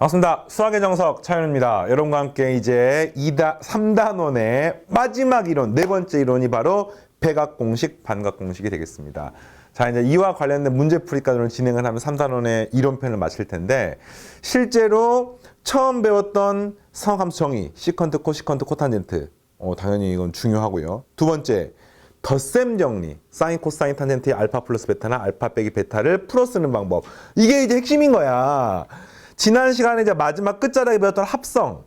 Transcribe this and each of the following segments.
반갑습니다. 수학의 정석 차윤입니다. 여러분과 함께 이제 2다, 3단원의 마지막 이론, 네 번째 이론이 바로 백악공식, 반각공식이 되겠습니다. 자, 이제 이와 관련된 문제풀이까지는 진행을 하면 3단원의 이론편을 마칠 텐데, 실제로 처음 배웠던 상함수 정의, 시컨트, 코시컨트, 코탄젠트. 어, 당연히 이건 중요하고요. 두 번째, 덧셈 정리, 사인, 코사인, 탄젠트의 알파 플러스 베타나 알파 빼기 베타를 풀어 쓰는 방법. 이게 이제 핵심인 거야. 지난 시간에 이제 마지막 끝자락에 배웠던 합성,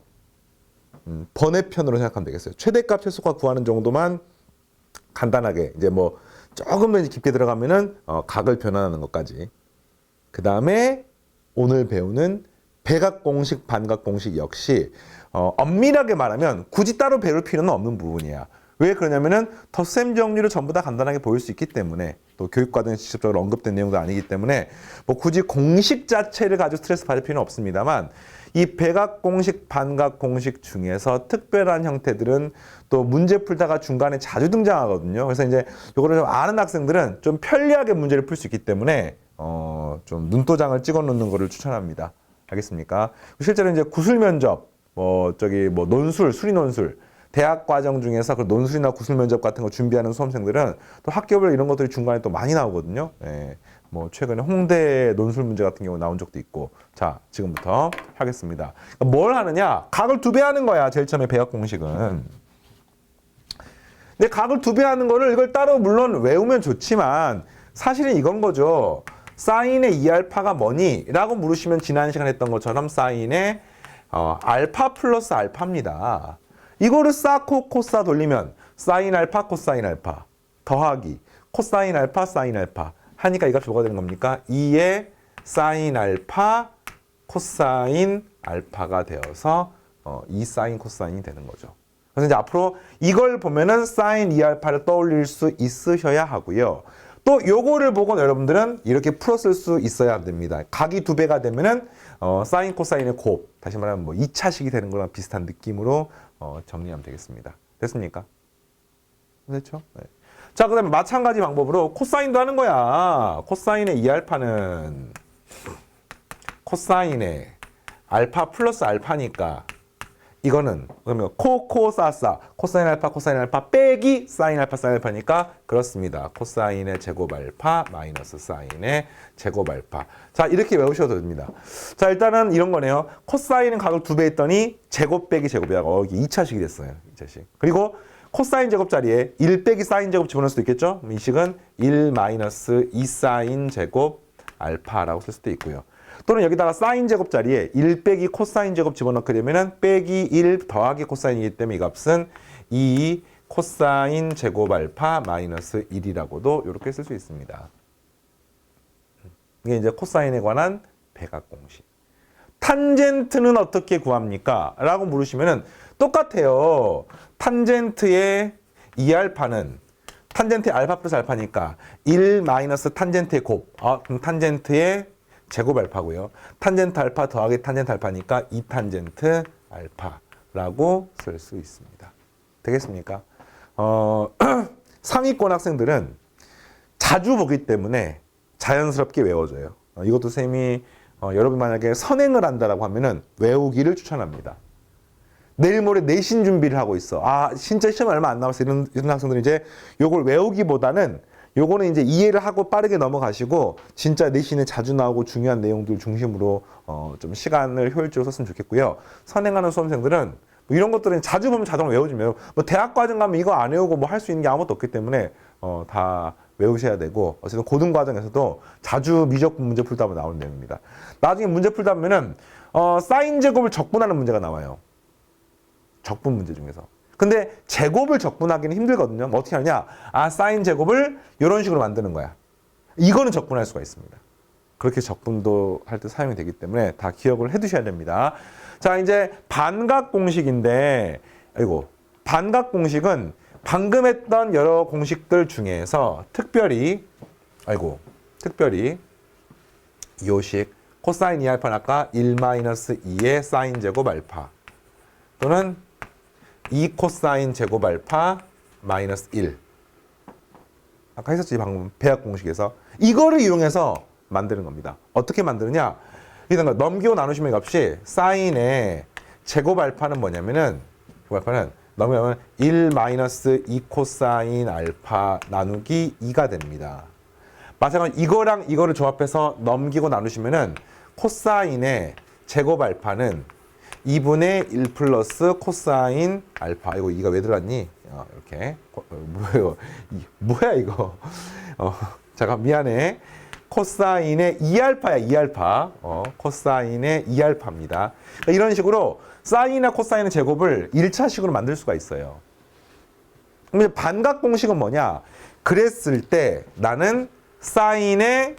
음, 번외편으로 생각하면 되겠어요. 최대값, 최소값 구하는 정도만 간단하게 이제 뭐 조금 더 깊게 들어가면은 어, 각을 변환하는 것까지. 그 다음에 오늘 배우는 백악공식, 반각 공식 역시 어, 엄밀하게 말하면 굳이 따로 배울 필요는 없는 부분이야. 왜 그러냐면은 덧셈 정리를 전부 다 간단하게 보일 수 있기 때문에 또 교육과정에 직접적으로 언급된 내용도 아니기 때문에 뭐 굳이 공식 자체를 가지고 스트레스 받을 필요는 없습니다만 이 백악공식, 반각 공식 중에서 특별한 형태들은 또 문제 풀다가 중간에 자주 등장하거든요. 그래서 이제 이거를 좀 아는 학생들은 좀 편리하게 문제를 풀 수 있기 때문에 어, 좀 눈도장을 찍어 놓는 거를 추천합니다. 알겠습니까? 실제로 이제 구술 면접, 뭐 저기 뭐 논술, 수리 논술 대학 과정 중에서 그 논술이나 구술 면접 같은 거 준비하는 수험생들은 또 학교별 이런 것들이 중간에 또 많이 나오거든요. 예. 뭐 최근에 홍대 논술 문제 같은 경우 나온 적도 있고. 자, 지금부터 하겠습니다. 그러니까 뭘 하느냐? 각을 두 배 하는 거야. 제일 처음에 배역 공식은. 근데 각을 두 배 하는 거를 이걸 따로 물론 외우면 좋지만 사실은 이건 거죠. 사인의 2알파가 뭐니? 라고 물으시면 지난 시간 했던 것처럼 사인의 어, 알파 플러스 알파입니다. 이거를 쌓고 코사 돌리면 사인 알파 코사인 알파 더하기 코사인 알파 사인 알파 하니까 이 값이 뭐가 되는 겁니까? 2의 사인 알파 코사인 알파가 되어서 어, 2 사인 코사인이 되는 거죠. 그래서 이제 앞으로 이걸 보면은 사인 2알파를 떠올릴 수 있으셔야 하고요. 또 요거를 보고 여러분들은 이렇게 풀었을 수 있어야 됩니다. 각이 두 배가 되면은 어, 사인 코사인의 곱 다시 말하면 뭐 2차식이 되는 거랑 비슷한 느낌으로 어, 정리하면 되겠습니다. 됐습니까? 됐죠? 네. 자, 그 다음에 마찬가지 방법으로 코사인도 하는 거야. 코사인의 2알파는 코사인의 알파 플러스 알파니까 이거는 그러면 코코사사 코사인 알파 코사인 알파 빼기 사인 알파 사인 알파니까 그렇습니다. 코사인의 제곱 알파 마이너스 사인의 제곱 알파. 자 이렇게 외우셔도 됩니다. 자 일단은 이런 거네요. 코사인은 각을 두배 했더니 제곱 빼기 제곱이야. 어 이게 2차식이 됐어요. 2차식. 그리고 코사인 제곱 자리에 1 빼기 사인 제곱 집어넣을 수도 있겠죠? 이 식은 1 마이너스 2 사인 제곱 알파라고 쓸 수도 있고요. 또는 여기다가 사인 제곱 자리에 1 빼기 코사인 제곱 집어넣게 되면은 빼기 1 더하기 코사인이기 때문에 이 값은 2 코사인 제곱 알파 마이너스 1이라고도 이렇게 쓸 수 있습니다. 이게 이제 코사인에 관한 백악공식. 탄젠트는 어떻게 구합니까? 라고 물으시면은 똑같아요. 탄젠트의 2알파는 탄젠트의 알파 플러스 알파니까 1 마이너스 탄젠트의 곱. 아, 그럼 탄젠트의 제곱 알파고요. 탄젠트 알파 더하기 탄젠트 알파니까 2탄젠트 알파라고 쓸 수 있습니다. 되겠습니까? 어, 상위권 학생들은 자주 보기 때문에 자연스럽게 외워져요. 어, 이것도 쌤이 어, 여러분 만약에 선행을 한다라고 하면은 외우기를 추천합니다. 내일 모레 내신 준비를 하고 있어. 아, 진짜 시험 얼마 안 남았어. 이런, 이런 학생들은 이제 요걸 외우기보다는 요거는 이제 이해를 하고 빠르게 넘어가시고 진짜 내신에 자주 나오고 중요한 내용들 중심으로 어, 좀 시간을 효율적으로 썼으면 좋겠고요. 선행하는 수험생들은 뭐 이런 것들은 자주 보면 자동으로 외워지면 뭐 대학 과정 가면 이거 안 외우고 뭐 할 수 있는 게 아무것도 없기 때문에 어, 다 외우셔야 되고 어쨌든 고등 과정에서도 자주 미적분 문제 풀다 보면 나오는 내용입니다. 나중에 문제 풀다 보면은 어, 사인 제곱을 적분하는 문제가 나와요. 적분 문제 중에서. 근데 제곱을 적분하기는 힘들거든요. 뭐 어떻게 하느냐? 아, 사인 제곱을 이런 식으로 만드는 거야. 이거는 적분할 수가 있습니다. 그렇게 적분도 할 때 사용이 되기 때문에 다 기억을 해 두셔야 됩니다. 자, 이제 반각 공식인데, 아이고, 반각 공식은 방금 했던 여러 공식들 중에서 특별히, 아이고, 특별히 요식 코사인 2알파 아까 1-2의 사인 제곱 알파 또는 2 코사인 제곱 알파 마이너스 1 아까 했었지 방금 배합 공식에서 이거를 이용해서 만드는 겁니다. 어떻게 만드느냐? 거 넘기고 나누시면 이 값이 사인의 제곱 알파는 뭐냐면은 제곱 알파는 넘으면 1 마이너스 2 코사인 알파 나누기 2가 됩니다. 마찬가지로 이거랑 이거를 조합해서 넘기고 나누시면은 코사인의 제곱 알파는 2분의 1 플러스 코사인 알파. 이거 2가 왜 들어갔니? 어, 이렇게. 코- 어, 뭐예요? 이- 뭐야 이거? 어, 잠깐 미안해. 코사인의 2알파야 2알파. 어, 코사인의 2알파입니다. 그러니까 이런 식으로 사인이나 코사인의 제곱을 1차식으로 만들 수가 있어요. 반각 공식은 뭐냐? 그랬을 때 나는 사인의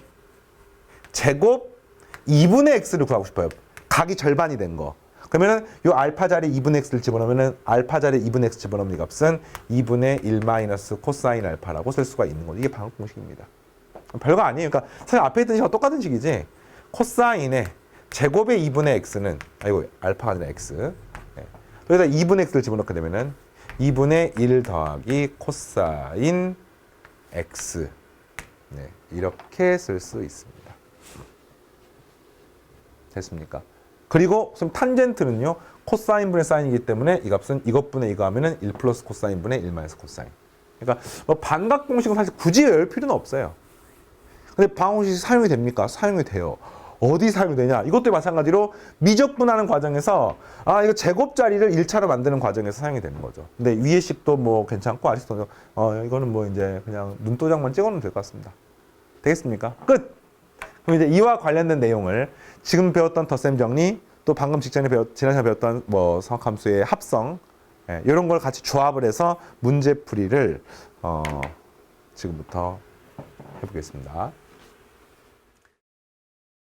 제곱 2분의 x를 구하고 싶어요. 각이 절반이 된 거. 그러면은 요 알파 자리 2분의 x를 집어넣으면은 알파 자리 2분의 x 집어넣으면 이 값은 2분의 1 마이너스 코사인 알파라고 쓸 수가 있는 거죠. 이게 반각 공식입니다. 별거 아니에요. 그러니까 사실 앞에 있던 식과 똑같은 식이지. 코사인의 제곱의 2분의 x는 아이고 알파가 아니라 x. 네. 여기다 2분의 x를 집어넣게 되면은 2분의 1 더하기 코사인 x. 네, 이렇게 쓸 수 있습니다. 됐습니까? 그리고 그럼 탄젠트는요. 코사인 분의 사인이기 때문에 이 값은 이것분의 이거 하면은 1 플러스 코사인 분의 1 마이너스 코사인. 그러니까 뭐 반각 공식은 사실 굳이 외울 필요는 없어요. 근데 방공식이 사용이 됩니까? 사용이 돼요. 어디 사용이 되냐? 이것도 마찬가지로 미적분하는 과정에서 아 이거 제곱 자리를 1차로 만드는 과정에서 사용이 되는 거죠. 근데 위의 식도 뭐 괜찮고 아리스토텔 어 이거는 뭐 이제 그냥 눈도장만 찍어놓으면 될 것 같습니다. 되겠습니까? 끝. 그럼 이제 이와 관련된 내용을 지금 배웠던 덧셈 정리 또 방금 직전에 배웠 지난 시간에 배웠던 뭐 성함수의 합성 예, 이런 걸 같이 조합을 해서 문제 풀이를 어 지금부터 해보겠습니다.